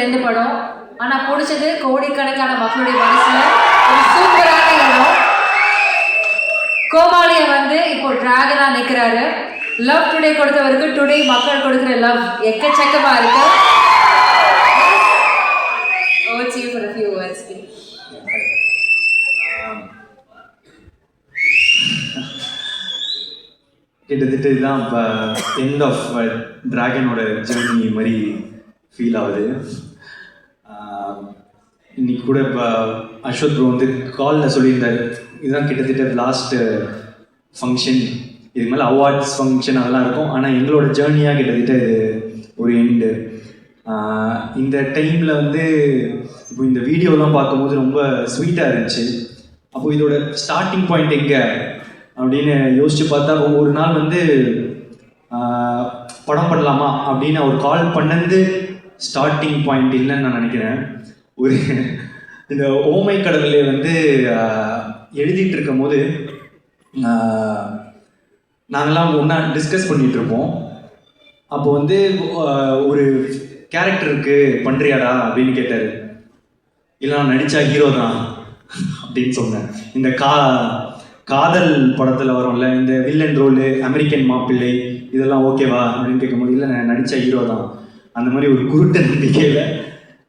ரெண்டு படம். ஆனா பிடிச்சது கோடிக்கணக்கான மக்களுடைய மனசுல ஒரு சூப்பரான இடம். கோமாளிய வந்து இப்போ டிராகனா நிக்கிறாரு. லவ் டுடே கொடுத்தவருக்கு டுடே மக்கள் கொடுக்குற லவ் எக்கச்சக்கமா இருக்கு. Over to you கிட்டத்தட்ட இதுதான் இப்போ எண்ட் ஆஃப் டிராகனோட ஜேர்னி மாதிரி ஃபீல் ஆகுது. இன்னைக்கு கூட இப்போ அஸ்வத் ப்ரோ வந்து காலில் சொல்லியிருந்தார். இதுதான் கிட்டத்தட்ட லாஸ்ட்டு ஃபங்க்ஷன் இது மேலே அவார்ட்ஸ் ஃபங்க்ஷன் அதெல்லாம் இருக்கும். ஆனால் எங்களோட ஜேர்னியாக கிட்டத்தட்ட இது ஒரு எண்டு இந்த டைமில் வந்து இப்போ இந்த வீடியோலாம் பார்க்கும்போது ரொம்ப ஸ்வீட்டாக இருந்துச்சு. அப்போ இதோட ஸ்டார்டிங் பாயிண்ட் எங்கே? அப்படின்னு யோசிச்சு பார்த்தா ஒரு நாள் வந்து படம் பண்ணலாமா அப்படின்னு அவர் கால் பண்ணது ஸ்டார்டிங் பாயிண்ட் இல்லைன்னு நான் நினைக்கிறேன். ஒரு இந்த ஓமை கடவுளே வந்து எழுதிட்டு இருக்கும் போது நாங்கள்லாம் ஒன்றா டிஸ்கஸ் பண்ணிட்டு இருப்போம். அப்போ வந்து ஒரு கேரக்டருக்கு பண்றியாடா அப்படின்னு கேட்டார். இல்லை நான் நடித்தா ஹீரோ தான் அப்படின்னு சொன்னேன். இந்த கா காதல் படத்தில் வரும்ல இந்த வில்லன் ரோலு அமெரிக்கன் மாப்பிள்ளை இதெல்லாம் ஓகேவா அப்படின்னு கேட்கும்போது இல்லை நான் நடித்த ஹீரோ தான். அந்த மாதிரி ஒரு குருட்ட நம்பிக்கையில்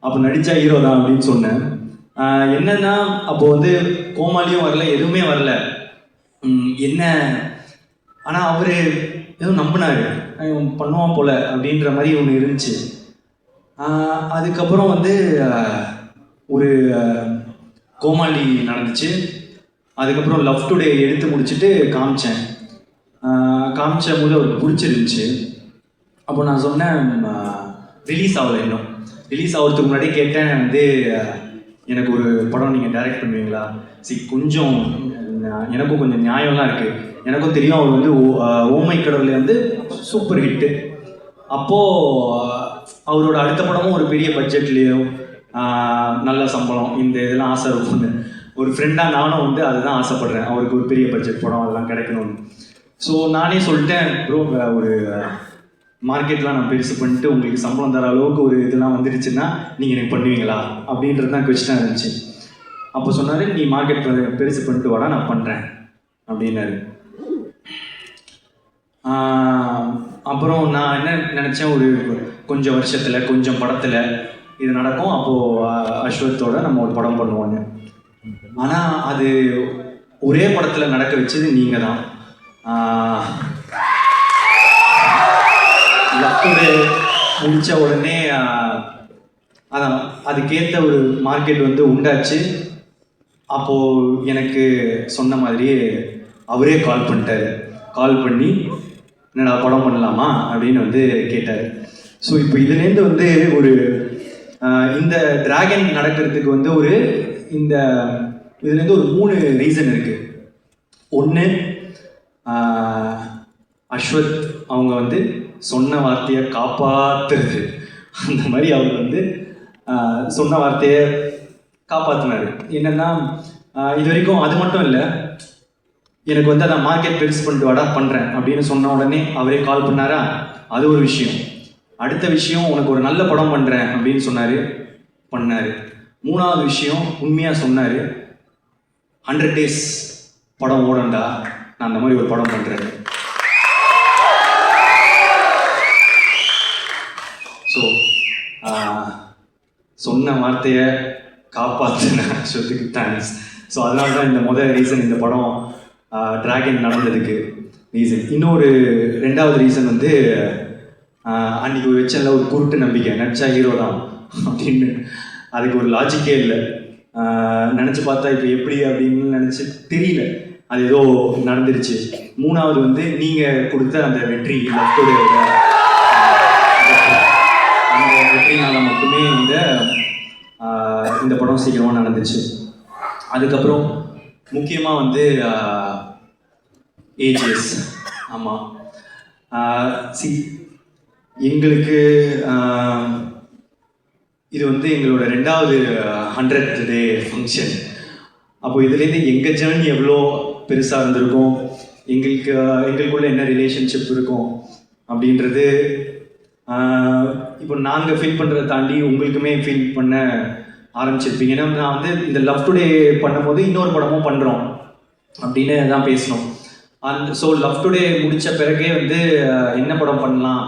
அப்போ நடித்தா ஹீரோ தான் அப்படின்னு சொன்னேன். என்னன்னா அப்போ வந்து கோமாளியும் வரல எதுவுமே வரல. என்ன? ஆனால் அவர் ஏதோ நம்பினாரு. இவன் பண்ணுவான் போல அப்படின்ற மாதிரி ஒன்று இருந்துச்சு. அதுக்கப்புறம் வந்து ஒரு கோமாளி நடந்துச்சு. அதுக்கப்புறம் லவ் டுடே எடுத்து முடிச்சுட்டு காமிச்சேன். காமிச்ச போது அவருக்கு பிடிச்சிருந்துச்சு. அப்போ நான் சொன்னேன் ரிலீஸ் ஆகலை இன்னும். ரிலீஸ் ஆகிறதுக்கு முன்னாடி கேட்டேன் வந்து எனக்கு ஒரு படம் நீங்கள் டைரக்ட் பண்ணுவீங்களா? சரி கொஞ்சம் எனக்கும் கொஞ்சம் நியாயம்லாம் இருக்குது எனக்கும் தெரியும் அவர் வந்து ஓமை கடவுளே வந்து சூப்பர் ஹிட்டு அப்போது அவரோட அடுத்த படமும் ஒரு பெரிய பட்ஜெட்லேயும் நல்ல சம்பளம் இந்த இதெல்லாம் ஆசை இருக்கும்னு. ஒரு ஃப்ரெண்டாக நானும் வந்து அதுதான் ஆசைப்பட்றேன். அவருக்கு ஒரு பெரிய பட்ஜெட் படம் அதெல்லாம் கிடைக்கணும்னு. ஸோ நானே சொல்லிட்டேன் ப்ரோ ஒரு மார்க்கெட்லாம் நான் பெருசு பண்ணிட்டு உங்களுக்கு சம்பளம் தர அளவுக்கு ஒரு இதெல்லாம் வந்துடுச்சுன்னா நீங்கள் எனக்கு பண்ணுவீங்களா? அப்படின்றது தான் கொஸ்டினாக இருந்துச்சு. அப்போ சொன்னார் நீ மார்க்கெட் பெருசு பண்ணிட்டு வாடா நான் பண்ணுறேன் அப்படின்னாரு. அப்புறம் நான் என்ன நினச்சேன் ஒரு கொஞ்சம் வருஷத்தில் கொஞ்சம் படத்தில் இது நடக்கும். அப்போது அஸ்வத்தோட நம்ம ஒரு படம் பண்ணுவோன்னு ஆனால் அது ஒரே படத்தில் நடக்க வச்சது நீங்கள் தான் லக்குடு முடித்த உடனே அதான் அதுக்கேற்ற ஒரு மார்க்கெட் வந்து உண்டாச்சு. அப்போது எனக்கு சொன்ன மாதிரியே அவரே கால் பண்ணிட்டாரு. கால் பண்ணி என்னடா படம் பண்ணலாமா? அப்படின்னு வந்து கேட்டார். ஸோ இப்போ இதுலேருந்து வந்து ஒரு இந்த டிராகன் நடக்கிறதுக்கு வந்து ஒரு இந்த இதுலேருந்து ஒரு மூணு ரீசன் இருக்குது ஒன்று அஸ்வத் அவங்க வந்து சொன்ன வார்த்தையை காப்பாத்துறது. அந்த மாதிரி அவர் வந்து சொன்ன வார்த்தையை காப்பாற்றினார் என்னென்னா இது வரைக்கும் அது மட்டும் இல்லை எனக்கு வந்து அதை மார்க்கெட் பெருசு பண்ணிட்டு வாடா பண்ணுறேன் அப்படின்னு சொன்ன உடனே அவரே கால் பண்ணாரா? அது ஒரு விஷயம். அடுத்த விஷயம் உனக்கு ஒரு நல்ல படம் பண்ணுறேன் அப்படின்னு சொன்னார் பண்ணார். மூணாவது விஷயம் உண்மையாக சொன்னார் ஹண்ட்ரட் டேஸ் படம் ஓடண்டா நான் அந்த மாதிரி ஒரு படம் பண்ணுறேன் ஸோ சொன்ன வார்த்தையை காப்பாற்றின சொல்லுக்கு தேங்க்ஸ் ஸோ அதனால தான் இந்த முதல் ரீசன் இந்த படம் டிராகன் நடந்ததுக்கு ரீசன் இன்னொரு ரெண்டாவது ரீசன் வந்து அன்னைக்கு வச்சல ஒரு குருட்டு நம்பிக்கை நடிச்சா ஹீரோ தான் அப்படின்னு. அதுக்கு ஒரு லாஜிக்கே இல்லை. நினச்சி பார்த்தா இப்போ எப்படி அப்படின்னு நினச்சி தெரியல. அது ஏதோ நடந்துருச்சு. மூணாவது வந்து நீங்கள் கொடுத்த அந்த வெற்றி லக்கோட இந்த படம் சீக்கிரமாக நடந்துச்சு. அதுக்கப்புறம் முக்கியமாக வந்து ஏஜிஎஸ் ஆமாம் சி எங்களுக்கு இது வந்து எங்களோட ரெண்டாவது ஹண்ட்ரட் டே ஃபங்க்ஷன் அப்போ இதுலேருந்து எங்கள் ஜேர்னி எவ்வளோ பெருசாக இருந்திருக்கும்? எங்களுக்கு எங்களுக்குள்ள என்ன ரிலேஷன்ஷிப் இருக்கும்? அப்படின்றது இப்போ நாங்கள் ஃபீல் பண்ணுறதை தாண்டி உங்களுக்குமே ஃபீல் பண்ண ஆரம்பிச்சிருப்பீங்க. ஏன்னா நான் வந்து இந்த லவ் டுடே பண்ணும்போது இன்னொரு படமும் பண்ணுறோம் அப்படின்னு தான் பேசணும். அந்த ஸோ லவ் டுடே முடித்த பிறகே வந்து என்ன படம் பண்ணலாம்?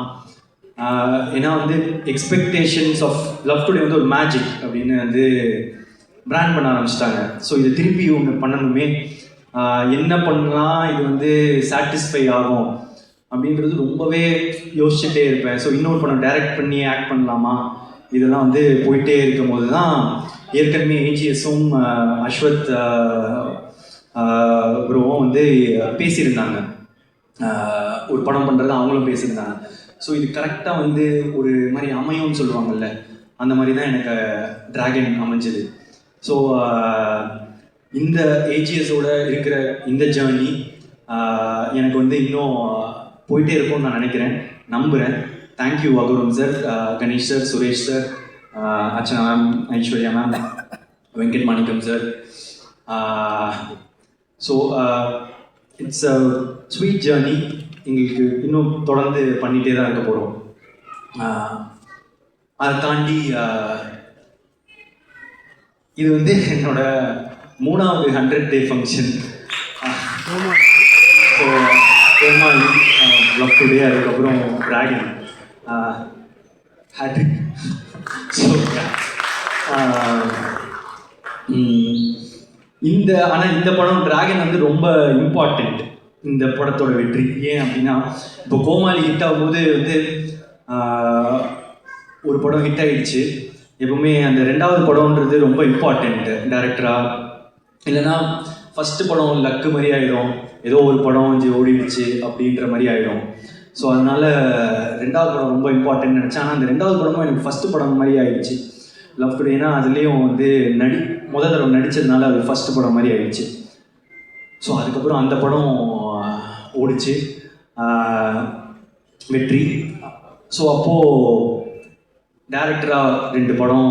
ஏன்னா வந்து எக்ஸ்பெக்டேஷன்ஸ் ஆஃப் லவ் டுடே வந்து ஒரு மேஜிக் அப்படின்னு வந்து பிராண்ட் பண்ண ஆரம்பிச்சிட்டாங்க. ஸோ இதை திருப்பி ஒன்று பண்ணணுமே. என்ன பண்ணலாம்? இது வந்து சாட்டிஸ்ஃபை ஆகும். அப்படின்றது ரொம்பவே யோசிச்சுட்டே இருப்பேன். ஸோ இன்னொரு படம் டைரக்ட் பண்ணி ஆக்ட் பண்ணலாமா? இதெல்லாம் வந்து போயிட்டே இருக்கும் போது தான் ஏற்கனவே ஏஜிஎஸும் அஸ்வத் ப்ரோவும் வந்து பேசியிருந்தாங்க. ஒரு படம் பண்ணுறது அவங்களும் பேசியிருந்தாங்க. ஸோ இது கரெக்டாக வந்து ஒரு மாதிரி அமையும்னு சொல்லுவாங்கல்ல. அந்த மாதிரி தான் எனக்கு டிராகன் அமைஞ்சது. ஸோ இந்த ஏஜிஎஸோட இருக்கிற இந்த ஜேர்னி எனக்கு வந்து இன்னும் போயிட்டே இருக்கும்னு நான் நினைக்கிறேன். நம்புகிறேன் thank you Aghoram sir Ganesh sir Suresh sir Archana ma'am Aishwarya ma'am Venkat Manickam sir so it's a sweet journey எங்களுக்கு இன்னும் தொடர்ந்து பண்ணிகிட்டே தான் இருக்க போகிறோம் uh, அதை தாண்டி uh, இது வந்து என்னோட மூணாவது hundred day function so Perumal love today அதுக்கப்புறம் ட்ராகன் ஹேட்ரிக் ஸோ இந்த ஆனால் இந்த படம் டிராகன் வந்து ரொம்ப இம்பார்ட்டண்ட் இந்த படத்தோட வெற்றி. ஏன் அப்படின்னா இப்போ கோமாளி ஹிட் ஆகும்போது வந்து ஒரு படம் ஹிட் ஆகிடுச்சு எப்பவுமே அந்த ரெண்டாவது படம்ன்றது ரொம்ப இம்பார்ட்டண்ட் டேரக்டராக இல்லைன்னா ஃபஸ்ட்டு படம் லக்கு மாதிரி ஆகிடும் ஏதோ ஒரு படம் வந்து ஓடிடுச்சு அப்படின்ற மாதிரி ஆகிடும் ஸோ அதனால ரெண்டாவது படம் ரொம்ப இம்பார்ட்டன்ட் நினச்சேன். ஆனால் அந்த ரெண்டாவது படமும் எனக்கு ஃபஸ்ட்டு படம் மாதிரி ஆகிடுச்சு லவ் டுடேனா அதுலேயும் வந்து நடி முத தடவை நடித்ததுனால அது ஃபஸ்ட்டு படம் மாதிரி ஆகிடுச்சு ஸோ அதுக்கப்புறம் அந்த படம் ஓடிச்சு. வெற்றி. ஸோ அப்போது டேரக்டராக ரெண்டு படம்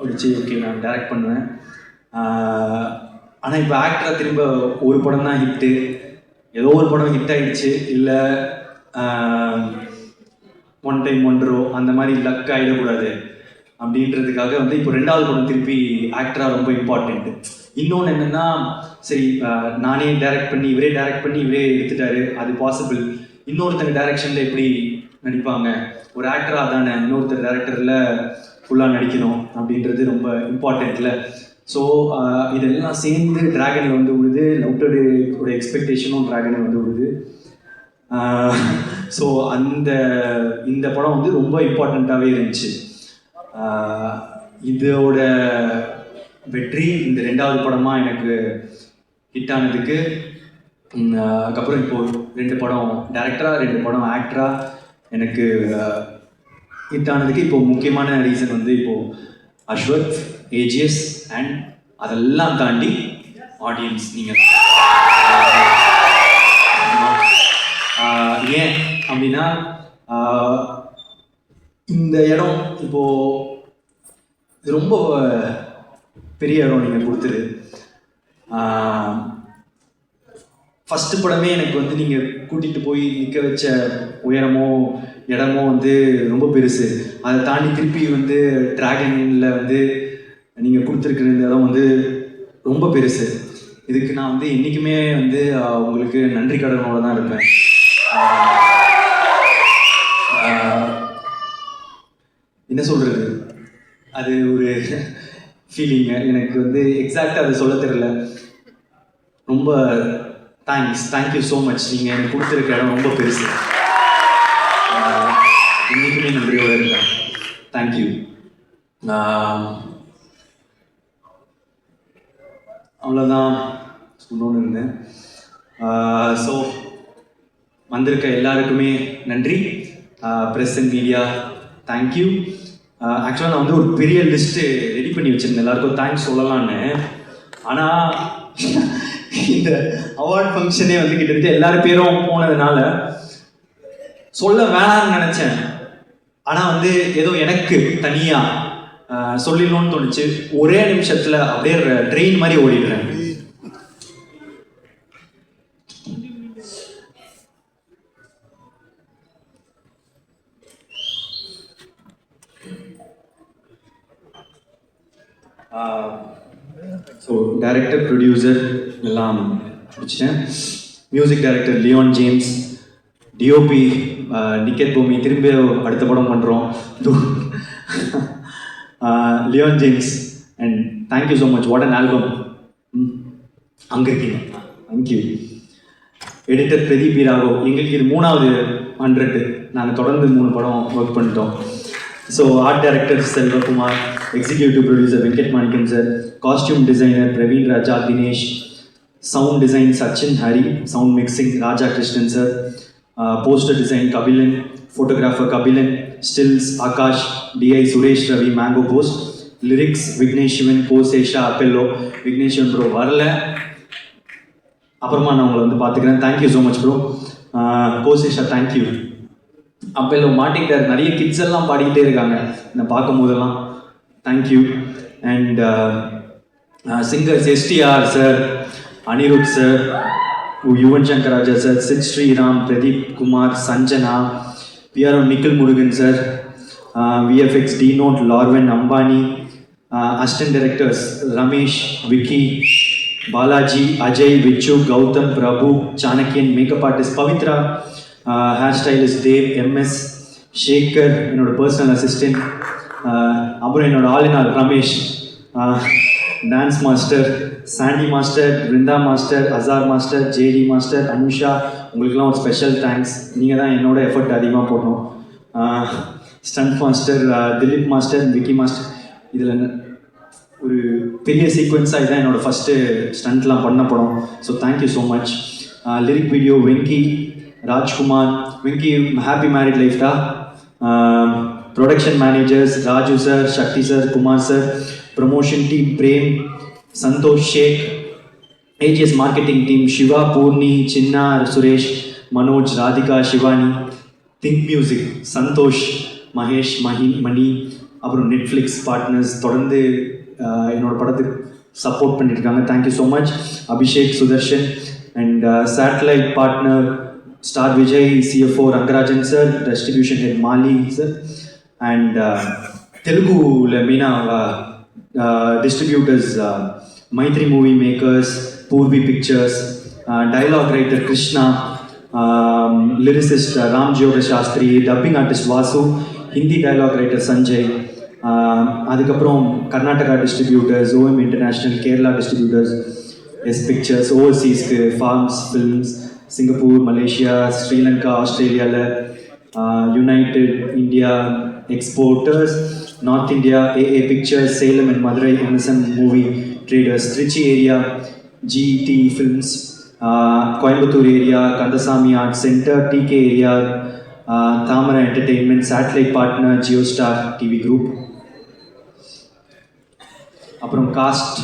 ஓடிச்சு. ஓகே நான் டேரக்ட் பண்ணுவேன். ஆனால் இப்போ ஆக்டரை திரும்ப ஒரு படம் தான் ஹிட்டு ஏதோ ஒரு படம் ஹிட் ஆயிடுச்சு. இல்லை ஒன் டைம் ஒன்றோ அந்த மாதிரி லக் ஆகிடக்கூடாது அப்படின்றதுக்காக வந்து இப்போ ரெண்டாவது படம் திருப்பி ஆக்டராக ரொம்ப இம்பார்ட்டண்ட்டு இன்னொன்று என்னென்னா சரி நானே டைரக்ட் பண்ணி இவரே டைரக்ட் பண்ணி இவரே எடுத்துட்டாரு. அது பாசிபிள் இன்னொருத்தங்க டைரக்ஷனில் எப்படி நடிப்பாங்க? ஒரு ஆக்டராக தானே இன்னொருத்தர் டேரக்டரில் ஃபுல்லாக நடிக்கணும் அப்படின்றது ரொம்ப இம்பார்ட்டண்ட்டில் ஸோ uh, இதெல்லாம் சேர்ந்து டிராகனை வந்து விழுது லவ்டோட எக்ஸ்பெக்டேஷனும் டிராகனை வந்து விழுது ஸோ uh, அந்த இந்த படம் வந்து ரொம்ப இம்பார்ட்டண்ட்டாகவே இருந்துச்சு. Uh, இதோட வெற்றி இந்த ரெண்டாவது படமாக எனக்கு ஹிட் ஆனதுக்கு அதுக்கப்புறம் இப்போ ரெண்டு படம் டேரக்டராக ரெண்டு படம் ஆக்டராக எனக்கு ஹிட் ஆனதுக்கு இப்போ முக்கியமான ரீசன் வந்து இப்போது அஸ்வத் ஏஜிஎஸ் அண்ட் அதெல்லாம் தாண்டி ஆடியன்ஸ் நீங்கள் ஏன் அப்படின்னா இந்த இடம் இப்போது ரொம்ப பெரிய இடம் நீங்கள் கொடுத்துரு ஃபஸ்ட்டு படமே எனக்கு வந்து நீங்கள் கூட்டிகிட்டு போய் நிற்க வச்ச உயரமோ இடமோ வந்து ரொம்ப பெருசு. அதை தாண்டி திருப்பி வந்து ட்ராகனில் வந்து நீங்கள் கொடுத்துருக்குற இந்த இடம் வந்து ரொம்ப பெருசு. இதுக்கு நான் வந்து என்றைக்குமே வந்து உங்களுக்கு நன்றி கடனோட தான் இருப்பேன். என்ன சொல்கிறது அது ஒரு ஃபீலிங்க எனக்கு வந்து எக்ஸாக்டாக அதை சொல்ல தெரியல. ரொம்ப தேங்க்ஸ் தேங்க்யூ ஸோ மச் நீங்கள் எனக்கு கொடுத்துருக்க இடம் ரொம்ப பெருசு. இன்றைக்குமே நன்றியோடு இருக்கேன் தேங்க்யூ அவ்வளோதான் சொல்லணும்னு இருந்தேன். ஸோ வந்திருக்க எல்லாருக்குமே நன்றி. ப்ரெஸ் அண்ட் மீடியா தேங்க்யூ ஆக்சுவலாக நான் வந்து ஒரு பெரிய லிஸ்ட்டு ரெடி பண்ணி வச்சுருந்தேன். எல்லாருக்கும் தேங்க்ஸ் சொல்லலான்னு ஆனால் இந்த அவார்ட் ஃபங்க்ஷனே வந்து கிட்டத்தட்ட எல்லாரும் பேரும் போனதுனால சொல்ல வேணாம்னு நினச்சேன். ஆனால் வந்து ஏதோ எனக்கு தனியாக சொல்லிடணும்னு தோணுச்சு. ஒரே நிமிஷத்துல அப்படியே ட்ரெயின் மாதிரி ஓடிடுறேன். ஸோ டைரக்டர் ப்ரொடியூசர் எல்லாம் முடிச்சிட்டேன். Music director Leon James DOP Niket Bommi திரும்ப அடுத்த படம் பண்ணுறோம் Leon James and thank you so much what an album அங்கே இருக்கீங்க தேங்க்யூ எடிட்டர் பிரதீப் ராகோ எங்களுக்கு இது மூணாவது ஹண்ட்ரட் நாங்கள் தொடர்ந்து மூணு படம் ஒர்க் பண்ணிட்டோம். So art director Selvakumar executive producer Venkat Manickam sir costume designer Praveen Raja Dinesh sound design Sachin Hari sound mixing Raja Krishnan sir poster design Kabilan photographer Kabilan stills Akash DI Suresh Ravi mango post lyrics Vignesh Shivan போசேஷா அப்பெல்லோ Vignesh Shivan bro வரல. அப்புறமா நான் உங்களை வந்து பார்த்துக்கிறேன். Thank you so much bro கோசேஷா thank you அப்போ மாட்டிக்கிட்டார் நிறைய கிட்ஸ் எல்லாம் பாடிக்கிட்டே இருக்காங்க. நான் பார்க்கும் போதெல்லாம் thank you and singers STR sir Anirudh sir Yuvan Shankar Raja sir Sid Sriram Pradeep Kumar Sanjana PRO Nikhil Murugan sir VFX D note லார்வன் Ambani assistant directors Ramesh Vicky Balaji Ajay Vichu Gautham Prabhu Chanakyan makeup artist Pavithra hair stylist Dev MS Shekar என்னோட personal assistant அப்புறம் என்னோட ஆளினால் Ramesh dance master Sandy master Brinda master Azhar master JD master Anusha உங்களுக்குலாம் ஒரு special thanks நீங்கள் தான் என்னோட effort அதிகமாக போடணும் stunt master Dileep master Vicky master இதில் ஒரு பெரிய சீக்வன்ஸாக இதுதான் என்னோட ஃபஸ்ட்டு ஸ்டண்ட்லாம் பண்ண படம் so thank you so much lyric video Venky Rajkumar Venky happy married லைஃப்டா production managers Raju sir Shakti sir Kumar sir promotion team Prem Santhosh Sheikh AGS marketing team Siva Poorni Chinna Suresh Manoj Radhika Shivani think music Santhosh Mahesh Mahi Mani அப்புறம் Netflix partners தொடர்ந்து என்னோடய படத்துக்கு support பண்ணியிருக்காங்க thank you so much Abhishek Sudharshan and satellite partner star Vijay CFO Rangarajan sir distribution head Mali sir and தெலுங்குல Meena distributors Mythri movie makers Poorvi pictures dialogue writer Krishna lyricist Ram Joga Sastry dubbing artist Vasu Hindi dialogue writer Sanjay அதுக்கப்புறம் Karnataka distributors OM international Kerala distributors S pictures ஓவர்சீஸ்க்கு forms films Singapore Malaysia Sri Lanka ஆஸ்திரேலியாவில் United India exporters North India AA pictures Salem and Madurai MSM movie traders Trichy area GD films Coimbatore area Kandasamy art centre TK area Thamarai entertainment satellite partner Jio Star TV group அப்புறம் cast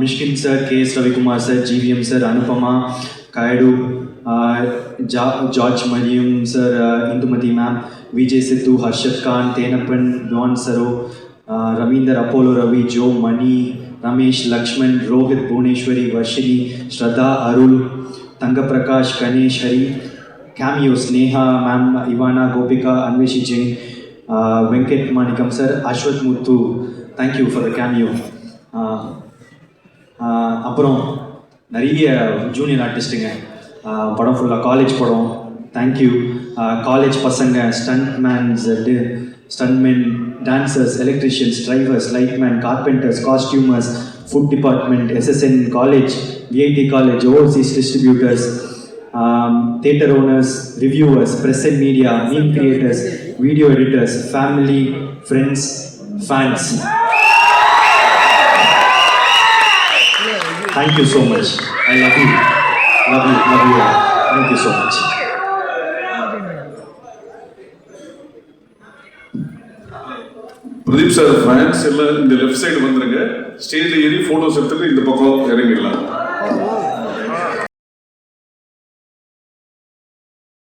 Mysskin sir K S Ravikumar sir GVM sir Anupama Kayadu Jha George Maryan sir Indumathi ma'am Vijay Siddhu Harshath Khan Thenappan Don Saro Ravindar Apollo Ravi Jo Mani Ramesh Lakshman Rohit Bhuvaneswari Varshini Shradha Arul Thangaprakash Ganesh Hari cameo Sneha ma'am Ivana Gopika Anveshi Jain Venkat Manickam sir Ashwath Muthu thank you for the cameo அப்புறம் நிறைய junior ஆர்டிஸ்ட்டுங்க படம் ஃபுல்லாக college படம். Thank you college பசங்க stunt mens stuntmen, dancers, electricians, drivers, lightmen, carpenters, costumers, food department, SSN college, VIT college, overseas distributors, um, theater owners, reviewers, press and media, meme creators, video editors, family, friends, fans. Thank you so much. I love you. Love you, love you. Thank you so much. Pradeep sir fans எல்லாம் இந்த left side வந்துருங்க. ஸ்டேஜில் ஏறி photos எடுத்துட்டு இந்த பக்கம் இறங்கிடலாம்.